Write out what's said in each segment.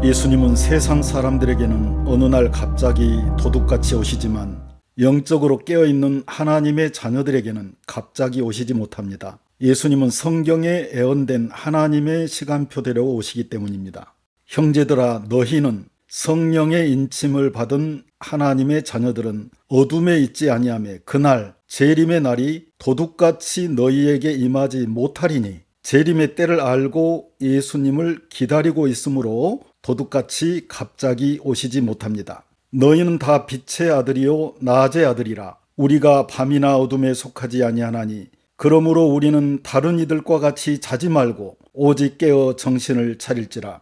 예수님은 세상 사람들에게는 어느 날 갑자기 도둑같이 오시지만 영적으로 깨어있는 하나님의 자녀들에게는 갑자기 오시지 못합니다. 예수님은 성경에 애언된 하나님의 시간표대로 오시기 때문입니다. 형제들아 너희는 성령의 인침을 받은 하나님의 자녀들은 어둠에 있지 아니하며 그날 재림의 날이 도둑같이 너희에게 임하지 못하리니 재림의 때를 알고 예수님을 기다리고 있으므로 도둑같이 갑자기 오시지 못합니다. 너희는 다 빛의 아들이요 낮의 아들이라 우리가 밤이나 어둠에 속하지 아니하나니 그러므로 우리는 다른 이들과 같이 자지 말고 오직 깨어 정신을 차릴지라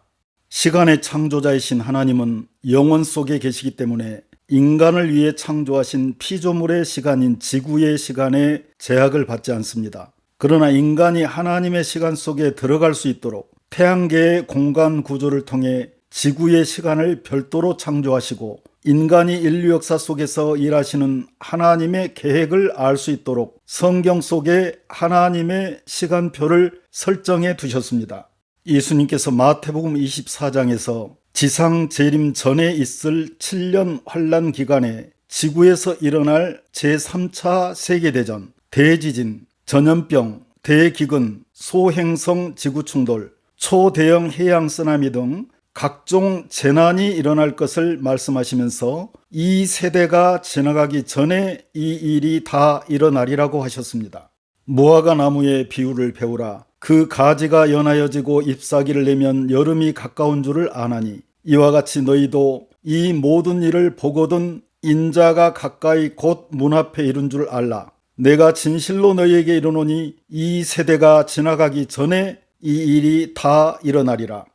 시간의 창조자이신 하나님은 영원 속에 계시기 때문에 인간을 위해 창조하신 피조물의 시간인 지구의 시간에 제약을 받지 않습니다. 그러나 인간이 하나님의 시간 속에 들어갈 수 있도록 태양계의 공간 구조를 통해 지구의 시간을 별도로 창조하시고 인간이 인류 역사 속에서 일하시는 하나님의 계획을 알 수 있도록 성경 속에 하나님의 시간표를 설정해 두셨습니다. 예수님께서 마태복음 24장에서 지상 재림 전에 있을 7년 환란 기간에 지구에서 일어날 제3차 세계대전, 대지진, 전염병, 대기근, 소행성 지구 충돌, 초대형 해양 쓰나미 등 각종 재난이 일어날 것을 말씀하시면서 이 세대가 지나가기 전에 이 일이 다 일어나리라고 하셨습니다. 무화과 나무의 비유를 배우라. 그 가지가 연하여지고 잎사귀를 내면 여름이 가까운 줄을 아나니 이와 같이 너희도 이 모든 일을 보거든 인자가 가까이 곧 문 앞에 이른 줄 알라. 내가 진실로 너희에게 이르노니 이 세대가 지나가기 전에 이 일이 다 일어나리라.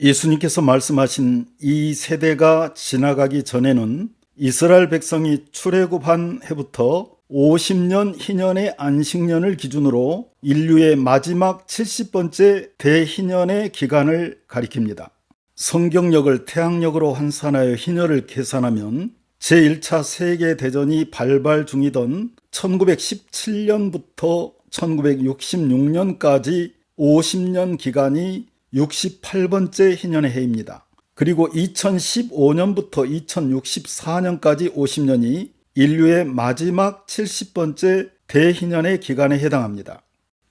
예수님께서 말씀하신 이 세대가 지나가기 전에는 이스라엘 백성이 출애굽한 해부터 50년 희년의 안식년을 기준으로 인류의 마지막 70번째 대희년의 기간을 가리킵니다. 성경력을 태양력으로 환산하여 희년을 계산하면 제1차 세계대전이 발발 중이던 1917년부터 1966년까지 50년 기간이 68번째 희년의 해입니다. 그리고 2015년부터 2064년까지 50년이 인류의 마지막 70번째 대희년의 기간에 해당합니다.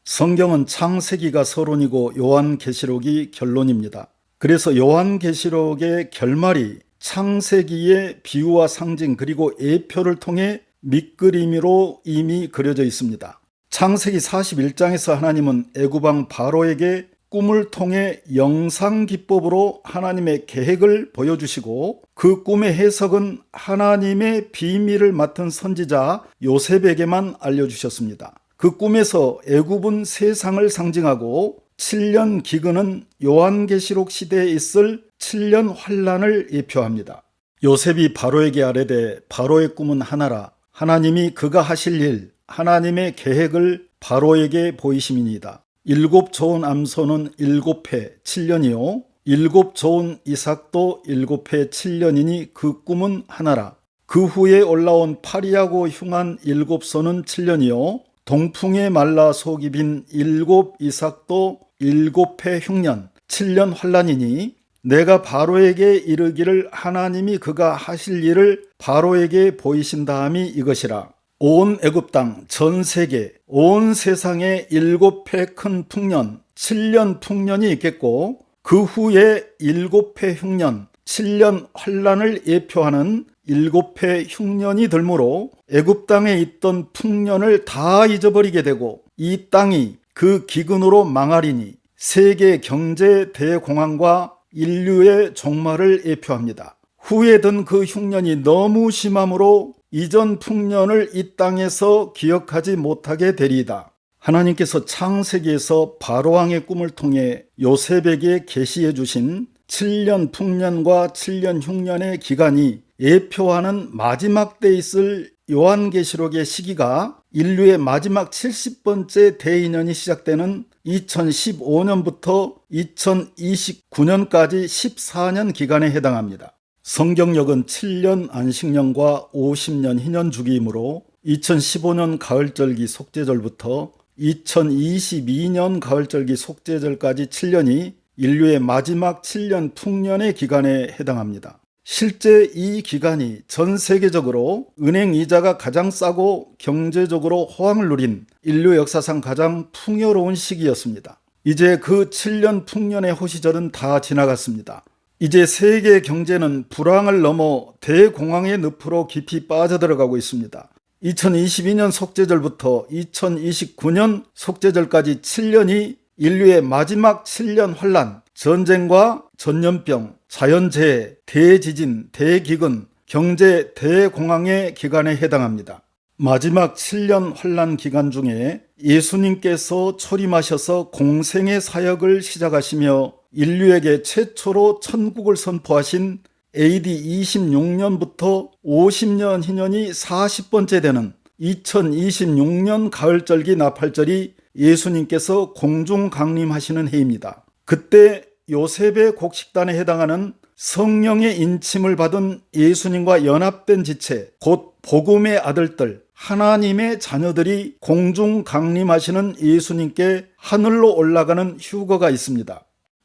성경은 창세기가 서론이고 요한계시록이 결론입니다. 그래서 요한계시록의 결말이 창세기의 비유와 상징 그리고 예표를 통해 밑그림으로 이미 그려져 있습니다. 창세기 41장에서 하나님은 애구방 바로에게 꿈을 통해 영상 기법으로 하나님의 계획을 보여주시고 그 꿈의 해석은 하나님의 비밀을 맡은 선지자 요셉에게만 알려주셨습니다. 그 꿈에서 애굽은 세상을 상징하고 7년 기근은 요한계시록 시대에 있을 7년 환란을 예표합니다. 요셉이 바로에게 아뢰되 바로의 꿈은 하나라 하나님이 그가 하실 일 하나님의 계획을 바로에게 보이심이니다. 일곱 좋은 암소는 일곱 해 7년이요 일곱 좋은 이삭도 일곱 해 7년이니 그 꿈은 하나라. 그 후에 올라온 파리하고 흉한 일곱 소는 7년이요 동풍에 말라 속이 빈 일곱 이삭도 일곱 해 흉년 7년 환란이니 내가 바로에게 이르기를 하나님이 그가 하실 일을 바로에게 보이신 다음이 이것이라. 온 애굽 땅 전 세계 온 세상에 일곱 해 큰 풍년 7년 풍년이 있겠고 그 후에 일곱 해 흉년 7년 환란을 예표하는 일곱 해 흉년이 들므로 애굽 땅에 있던 풍년을 다 잊어버리게 되고 이 땅이 그 기근으로 망하리니 세계 경제 대공황과 인류의 종말을 예표합니다. 후에 든 그 흉년이 너무 심함으로 이전 풍년을 이 땅에서 기억하지 못하게 되리이다. 하나님께서 창세기에서 바로왕의 꿈을 통해 요셉에게 계시해 주신 7년 풍년과 7년 흉년의 기간이 예표하는 마지막 때 있을 요한계시록의 시기가 인류의 마지막 70번째 대인년이 시작되는 2015년부터 2029년까지 14년 기간에 해당합니다. 성경력은 7년 안식년과 50년 희년 주기이므로 2015년 가을절기 속죄절부터 2022년 가을절기 속죄절까지 7년이 인류의 마지막 7년 풍년의 기간에 해당합니다. 실제 이 기간이 전 세계적으로 은행 이자가 가장 싸고 경제적으로 호황을 누린 인류 역사상 가장 풍요로운 시기였습니다. 이제 그 7년 풍년의 호시절은 다 지나갔습니다. 이제 세계 경제는 불황을 넘어 대공황의 늪으로 깊이 빠져들어가고 있습니다. 2022년 속죄절부터 2029년 속죄절까지 7년이 인류의 마지막 7년 환란, 전쟁과 전염병, 자연재해, 대지진, 대기근, 경제 대공황의 기간에 해당합니다. 마지막 7년 환란 기간 중에 예수님께서 초림하셔서 공생의 사역을 시작하시며 인류에게 최초로 천국을 선포하신 AD 26년부터 50년 희년이 40번째 되는 2026년 가을절기 나팔절이 예수님께서 공중 강림하시는 해입니다. 그때 요셉의 곡식단에 해당하는 성령의 인침을 받은 예수님과 연합된 지체, 곧 복음의 아들들, 하나님의 자녀들이 공중 강림하시는 예수님께 하늘로 올라가는 휴거가 있습니다.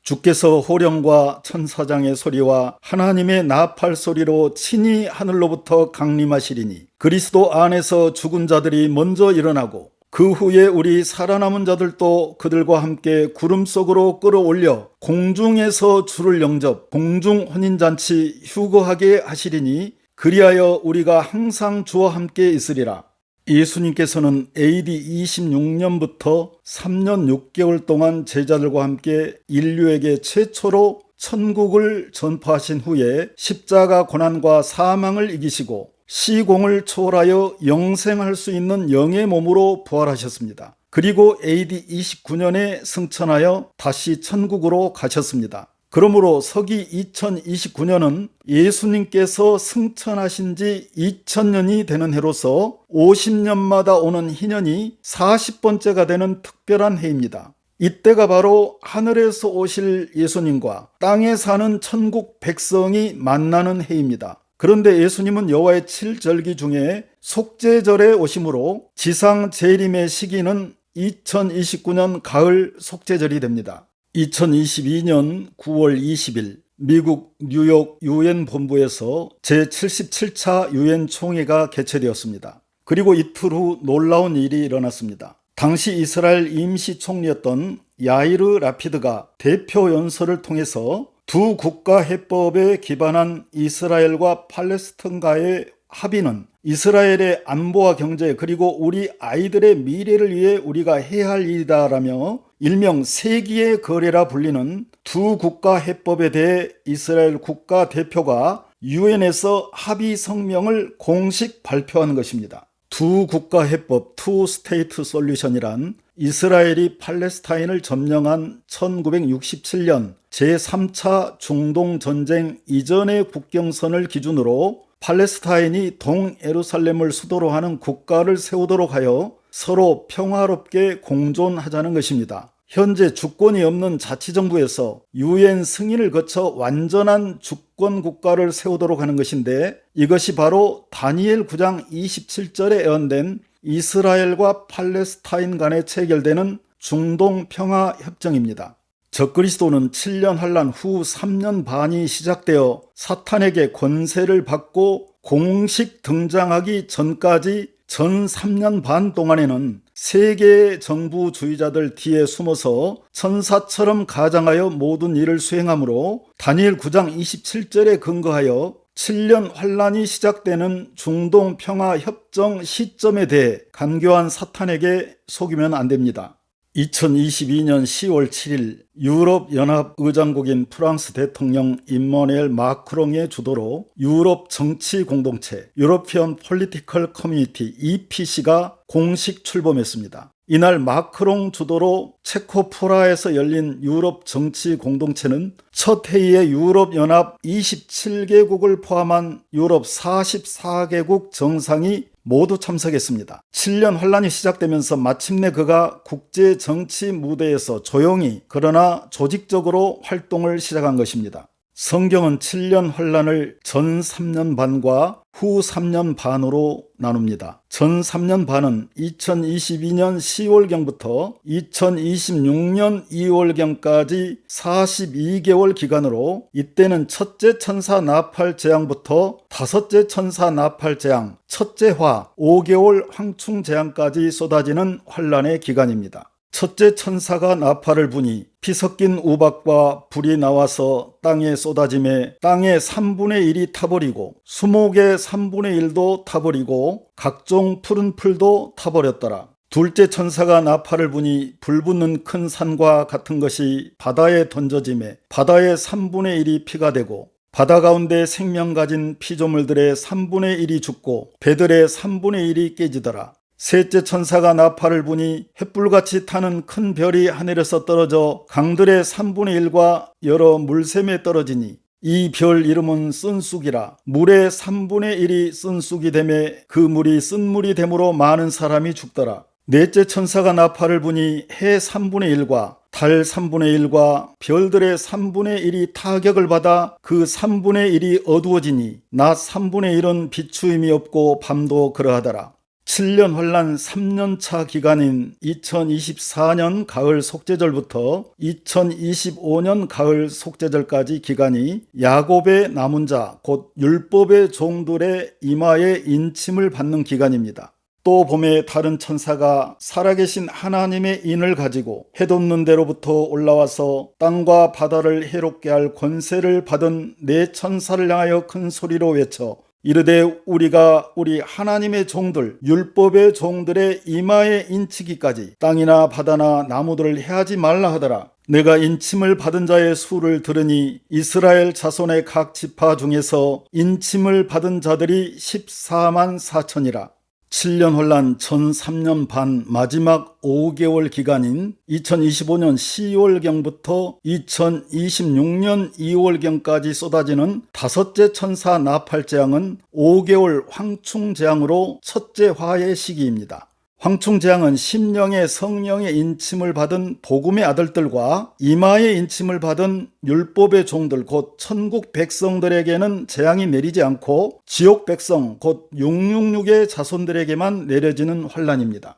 주께서 호령과 천사장의 소리와 하나님의 나팔 소리로 친히 하늘로부터 강림하시리니 그리스도 안에서 죽은 자들이 먼저 일어나고 그 후에 우리 살아남은 자들도 그들과 함께 구름 속으로 끌어올려 공중에서 주를 영접, 공중 혼인잔치 휴거하게 하시리니 그리하여 우리가 항상 주와 함께 있으리라. 예수님께서는 AD 26년부터 3년 6개월 동안 제자들과 함께 인류에게 최초로 천국을 전파하신 후에 십자가 고난과 사망을 이기시고 시공을 초월하여 영생할 수 있는 영의 몸으로 부활하셨습니다. 그리고 AD 29년에 승천하여 다시 천국으로 가셨습니다. 그러므로 서기 2029년은 예수님께서 승천하신 지 2000년이 되는 해로서 50년마다 오는 희년이 40번째가 되는 특별한 해입니다. 이때가 바로 하늘에서 오실 예수님과 땅에 사는 천국 백성이 만나는 해입니다. 그런데 예수님은 여호와의 칠절기 중에 속죄절에 오심으로 지상 재림의 시기는 2029년 가을 속죄절이 됩니다. 2022년 9월 20일 미국 뉴욕 유엔 본부에서 제77차 유엔 총회가 개최되었습니다. 그리고 이틀 후 놀라운 일이 일어났습니다. 당시 이스라엘 임시 총리였던 야이르 라피드가 대표 연설을 통해서 두 국가 해법에 기반한 이스라엘과 팔레스틴과의 합의는 이스라엘의 안보와 경제 그리고 우리 아이들의 미래를 위해 우리가 해야 할 일이다라며 일명 세기의 거래라 불리는 두 국가 해법에 대해 이스라엘 국가 대표가 유엔에서 합의 성명을 공식 발표한 것입니다. 두 국가 해법, 투 스테이트 솔루션이란 이스라엘이 팔레스타인을 점령한 1967년 제3차 중동 전쟁 이전의 국경선을 기준으로 팔레스타인이 동에루살렘을 수도로 하는 국가를 세우도록 하여 서로 평화롭게 공존하자는 것입니다. 현재 주권이 없는 자치정부에서 유엔 승인을 거쳐 완전한 주권 국가를 세우도록 하는 것인데 이것이 바로 다니엘 9장 27절에 예언된 이스라엘과 팔레스타인 간에 체결되는 중동 평화 협정입니다. 적그리스도는 7년 환란 후 3년 반이 시작되어 사탄에게 권세를 받고 공식 등장하기 전까지 전 3년 반 동안에는 세계 정부주의자들 뒤에 숨어서 천사처럼 가장하여 모든 일을 수행하므로 다니엘 9장 27절에 근거하여 7년 환란이 시작되는 중동 평화 협정 시점에 대해 간교한 사탄에게 속이면 안 됩니다. 2022년 10월 7일 유럽 연합 의장국인 프랑스 대통령 임마누엘 마크롱의 주도로 유럽 정치 공동체 유로피언 폴리티컬 커뮤니티 EPC가 공식 출범했습니다. 이날 마크롱 주도로 체코 프라에서 열린 유럽 정치 공동체는 첫 회의에 유럽 연합 27개국을 포함한 유럽 44개국 정상이 모두 참석했습니다. 7년 환란이 시작되면서 마침내 그가 국제 정치 무대에서 조용히 그러나 조직적으로 활동을 시작한 것입니다. 성경은 7년 환란을 전 3년 반과 후 3년 반으로 나눕니다. 전 3년 반은 2022년 10월경부터 2026년 2월경까지 42개월 기간으로 이때는 첫째 천사 나팔 재앙부터 다섯째 천사 나팔 재앙, 첫째 화 5개월 황충 재앙까지 쏟아지는 환란의 기간입니다. 첫째 천사가 나팔을 부니 피 섞인 우박과 불이 나와서 땅에 쏟아짐에 땅의 3분의 1이 타버리고 수목의 3분의 1도 타버리고 각종 푸른 풀도 타버렸더라. 둘째 천사가 나팔을 부니 불 붙는 큰 산과 같은 것이 바다에 던져짐에 바다의 3분의 1이 피가 되고 바다 가운데 생명 가진 피조물들의 3분의 1이 죽고 배들의 3분의 1이 깨지더라. 셋째 천사가 나팔을 부니 횃불같이 타는 큰 별이 하늘에서 떨어져 강들의 3분의 1과 여러 물샘에 떨어지니 이 별 이름은 쓴쑥이라 물의 3분의 1이 쓴쑥이 되매 그 물이 쓴물이 되므로 많은 사람이 죽더라. 넷째 천사가 나팔을 부니 해 3분의 1과 달 3분의 1과 별들의 3분의 1이 타격을 받아 그 3분의 1이 어두워지니 낮 3분의 1은 비추임이 없고 밤도 그러하더라. 7년 환란 3년차 기간인 2024년 가을 속죄절부터 2025년 가을 속죄절까지 기간이 야곱의 남은 자, 곧 율법의 종들의 이마에 인침을 받는 기간입니다. 또 봄에 다른 천사가 살아계신 하나님의 인을 가지고 해돋는 데로부터 올라와서 땅과 바다를 해롭게 할 권세를 받은 네 천사를 향하여 큰 소리로 외쳐 이르되 우리가 우리 하나님의 종들 율법의 종들의 이마에 인치기까지 땅이나 바다나 나무들을 해하지 말라 하더라. 내가 인침을 받은 자의 수를 들으니 이스라엘 자손의 각 지파 중에서 인침을 받은 자들이 14만 4천이라. 7년 혼란 전 3년 반 마지막 5개월 기간인 2025년 10월경부터 2026년 2월경까지 쏟아지는 다섯째 천사 나팔 재앙은 5개월 황충 재앙으로 첫째 화의 시기입니다. 황충재앙은 심령의 성령의 인침을 받은 복음의 아들들과 이마의 인침을 받은 율법의 종들 곧 천국 백성들에게는 재앙이 내리지 않고 지옥 백성 곧 666의 자손들에게만 내려지는 환란입니다.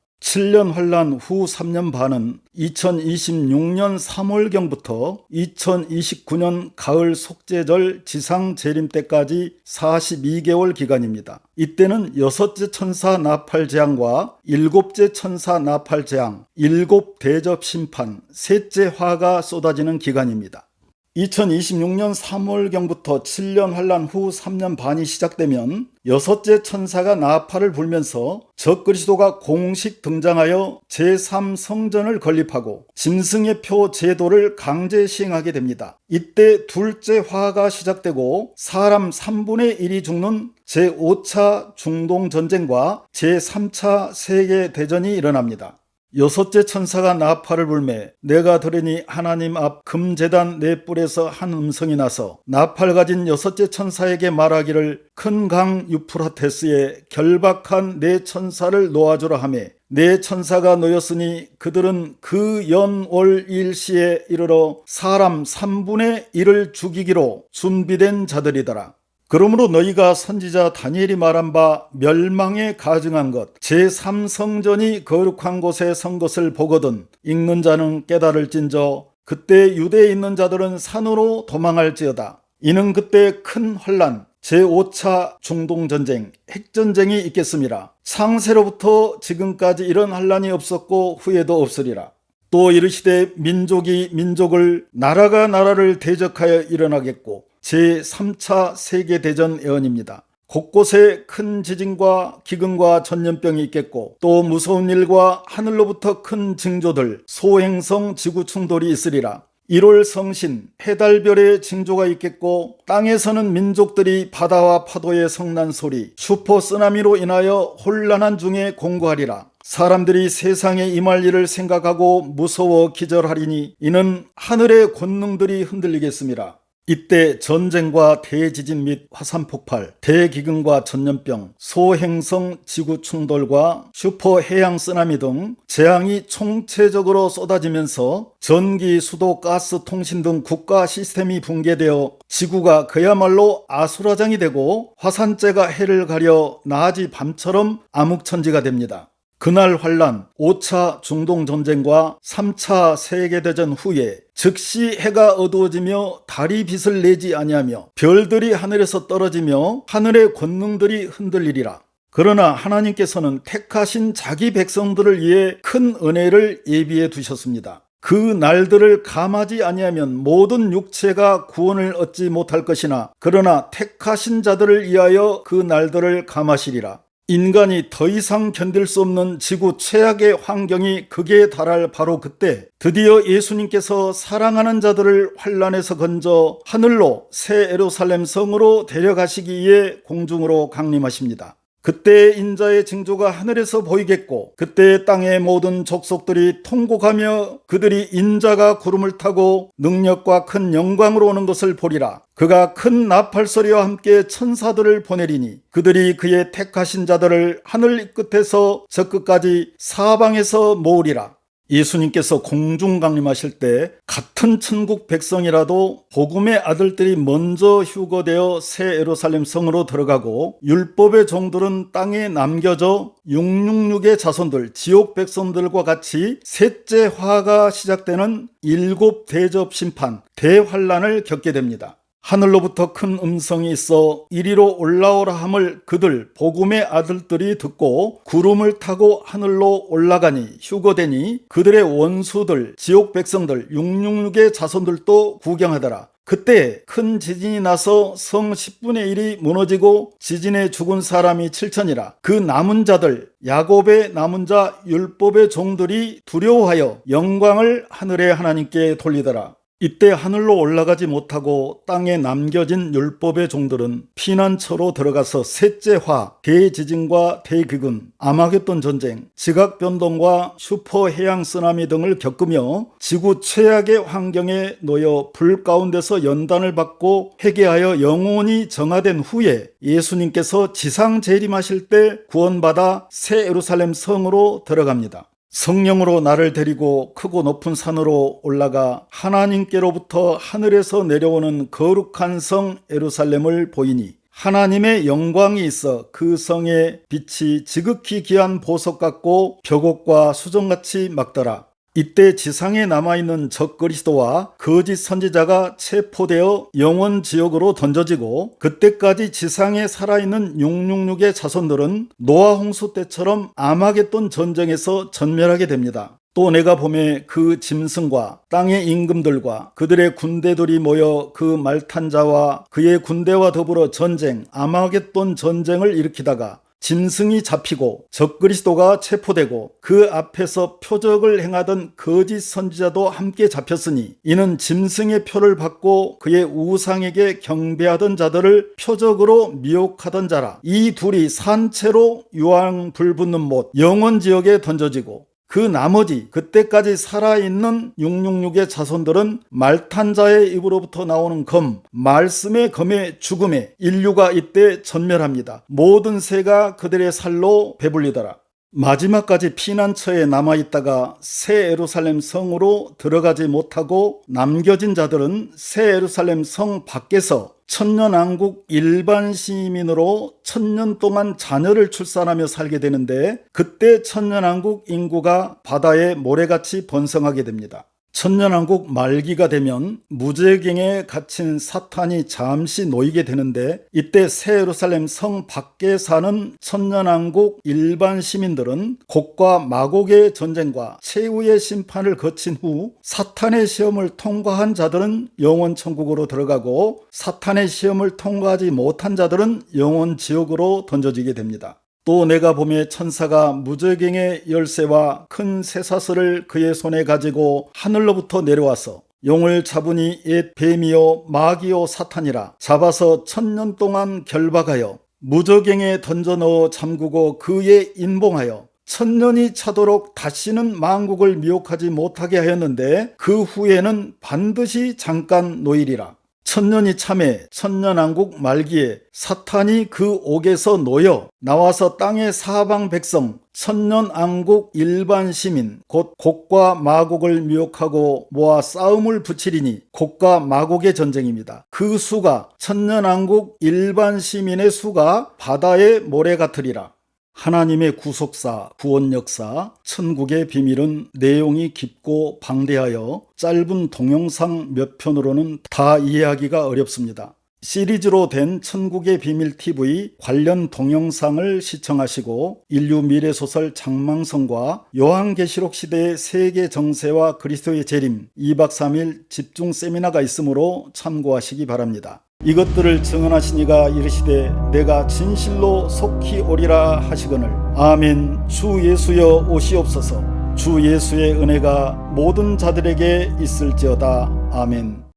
7년 환란 후 3년 반은 2026년 3월경부터 2029년 가을 속죄절 지상 재림 때까지 42개월 기간입니다. 이때는 여섯째 천사 나팔 재앙과 일곱째 천사 나팔 재앙, 일곱 대접 심판, 셋째 화가 쏟아지는 기간입니다. 2026년 3월경부터 7년 환란 후 3년 반이 시작되면 여섯째 천사가 나팔을 불면서 적그리스도가 공식 등장하여 제3성전을 건립하고 짐승의 표 제도를 강제 시행하게 됩니다. 이때 둘째 화가 시작되고 사람 3분의 1이 죽는 제5차 중동전쟁과 제3차 세계대전이 일어납니다. 여섯째 천사가 나팔을 불매 내가 들으니 하나님 앞 금재단 네 뿔에서 한 음성이 나서 나팔 가진 여섯째 천사에게 말하기를 큰 강 유프라테스에 결박한 네 천사를 놓아주라 하매 네 천사가 놓였으니 그들은 그 연월 일시에 이르러 사람 3분의 1을 죽이기로 준비된 자들이더라. 그러므로 너희가 선지자 다니엘이 말한 바 멸망에 가증한 것 제3성전이 거룩한 곳에 선 것을 보거든 읽는 자는 깨달을진저 그때 유대에 있는 자들은 산으로 도망할지어다. 이는 그때 큰 혼란 제5차 중동전쟁 핵전쟁이 있겠습니다. 창세로부터 지금까지 이런 혼란이 없었고 후에도 없으리라. 또 이르시되 민족이 민족을 나라가 나라를 대적하여 일어나겠고 제3차 세계대전 예언입니다. 곳곳에 큰 지진과 기근과 전염병이 있겠고 또 무서운 일과 하늘로부터 큰 징조들 소행성 지구 충돌이 있으리라. 1월 성신 해달별의 징조가 있겠고 땅에서는 민족들이 바다와 파도의 성난 소리 슈퍼 쓰나미로 인하여 혼란한 중에 공고하리라. 사람들이 세상에 임할 일을 생각하고 무서워 기절하리니 이는 하늘의 권능들이 흔들리겠습니다. 이때 전쟁과 대지진 및 화산 폭발, 대기근과 전염병, 소행성 지구 충돌과 슈퍼 해양 쓰나미 등 재앙이 총체적으로 쏟아지면서 전기, 수도, 가스, 통신 등 국가 시스템이 붕괴되어 지구가 그야말로 아수라장이 되고 화산재가 해를 가려 낮이 밤처럼 암흑천지가 됩니다. 그날 환란, 5차 중동 전쟁과 3차 세계대전 후에 즉시 해가 어두워지며 달이 빛을 내지 아니하며 별들이 하늘에서 떨어지며 하늘의 권능들이 흔들리리라. 그러나 하나님께서는 택하신 자기 백성들을 위해 큰 은혜를 예비해 두셨습니다. 그 날들을 감하지 아니하면 모든 육체가 구원을 얻지 못할 것이나 그러나 택하신 자들을 위하여 그 날들을 감하시리라. 인간이 더 이상 견딜 수 없는 지구 최악의 환경이 극에 달할 바로 그때 드디어 예수님께서 사랑하는 자들을 환란에서 건져 하늘로 새 에루살렘 성으로 데려가시기 위해 공중으로 강림하십니다. 그때 인자의 징조가 하늘에서 보이겠고 그때 땅의 모든 족속들이 통곡하며 그들이 인자가 구름을 타고 능력과 큰 영광으로 오는 것을 보리라. 그가 큰 나팔 소리와 함께 천사들을 보내리니 그들이 그의 택하신 자들을 하늘 끝에서 저 끝까지 사방에서 모으리라. 예수님께서 공중 강림하실 때 같은 천국 백성이라도 복음의 아들들이 먼저 휴거되어 새 에루살렘 성으로 들어가고 율법의 종들은 땅에 남겨져 666의 자손들 지옥 백성들과 같이 셋째 화가 시작되는 일곱 대접 심판 대환란을 겪게 됩니다. 하늘로부터 큰 음성이 있어 이리로 올라오라 함을 그들 복음의 아들들이 듣고 구름을 타고 하늘로 올라가니 휴거되니 그들의 원수들 지옥 백성들 666의 자손들도 구경하더라. 그때 큰 지진이 나서 성 10분의 1이 무너지고 지진에 죽은 사람이 7천이라 그 남은 자들 야곱의 남은 자 율법의 종들이 두려워하여 영광을 하늘의 하나님께 돌리더라. 이때 하늘로 올라가지 못하고 땅에 남겨진 율법의 종들은 피난처로 들어가서 셋째 화, 대지진과 대기근, 아마겟돈 전쟁, 지각 변동과 슈퍼 해양 쓰나미 등을 겪으며 지구 최악의 환경에 놓여 불 가운데서 연단을 받고 회개하여 영원히 정화된 후에 예수님께서 지상 재림하실 때 구원받아 새 예루살렘 성으로 들어갑니다. 성령으로 나를 데리고 크고 높은 산으로 올라가 하나님께로부터 하늘에서 내려오는 거룩한 성 에루살렘을 보이니 하나님의 영광이 있어 그 성의 빛이 지극히 귀한 보석 같고 벽옥과 수정같이 막더라. 이때 지상에 남아있는 적 그리스도와 거짓 선지자가 체포되어 영원 지옥으로 던져지고 그때까지 지상에 살아있는 666의 자손들은 노아 홍수 때처럼 아마겟돈 전쟁에서 전멸하게 됩니다. 또 내가 봄에 그 짐승과 땅의 임금들과 그들의 군대들이 모여 그 말탄 자와 그의 군대와 더불어 전쟁 아마겟돈 전쟁을 일으키다가 짐승이 잡히고 적그리스도가 체포되고 그 앞에서 표적을 행하던 거짓 선지자도 함께 잡혔으니 이는 짐승의 표를 받고 그의 우상에게 경배하던 자들을 표적으로 미혹하던 자라. 이 둘이 산채로 유황 불붙는 못 영원 지역에 던져지고 그 나머지 그때까지 살아있는 666의 자손들은 말탄자의 입으로부터 나오는 검, 말씀의 검의 죽음에 인류가 이때 전멸합니다. 모든 새가 그들의 살로 배불리더라. 마지막까지 피난처에 남아있다가 새 에루살렘 성으로 들어가지 못하고 남겨진 자들은 새 에루살렘 성 밖에서 천년왕국 일반 시민으로 천년 동안 자녀를 출산하며 살게 되는데 그때 천년왕국 인구가 바다에 모래같이 번성하게 됩니다. 천년왕국 말기가 되면 무제경에 갇힌 사탄이 잠시 놓이게 되는데 이때 새 예루살렘 성 밖에 사는 천년왕국 일반 시민들은 곡과 마곡의 전쟁과 최후의 심판을 거친 후 사탄의 시험을 통과한 자들은 영원 천국으로 들어가고 사탄의 시험을 통과하지 못한 자들은 영원 지옥으로 던져지게 됩니다. 또 내가 봄에 천사가 무저갱의 열쇠와 큰 쇠사슬을 그의 손에 가지고 하늘로부터 내려와서 용을 잡으니 옛 뱀이요 마귀요 사탄이라 잡아서 천년 동안 결박하여 무저갱에 던져 넣어 잠그고 그에 인봉하여 천년이 차도록 다시는 만국을 미혹하지 못하게 하였는데 그 후에는 반드시 잠깐 노일이라. 천년이 참에 천년왕국 말기에 사탄이 그 옥에서 놓여 나와서 땅의 사방 백성 천년왕국 일반 시민 곧 곡과 마곡을 미혹하고 모아 싸움을 붙이리니 곡과 마곡의 전쟁입니다. 그 수가 천년왕국 일반 시민의 수가 바다의 모래 같으리라. 하나님의 구속사, 구원 역사, 천국의 비밀은 내용이 깊고 방대하여 짧은 동영상 몇 편으로는 다 이해하기가 어렵습니다. 시리즈로 된 천국의 비밀 TV 관련 동영상을 시청하시고 인류 미래 소설 장망성과 요한계시록 시대의 세계 정세와 그리스도의 재림 2박 3일 집중 세미나가 있으므로 참고하시기 바랍니다. 이것들을 증언하시니가 이르시되 내가 진실로 속히 오리라 하시거늘. 아멘. 주 예수여 오시옵소서. 주 예수의 은혜가 모든 자들에게 있을지어다. 아멘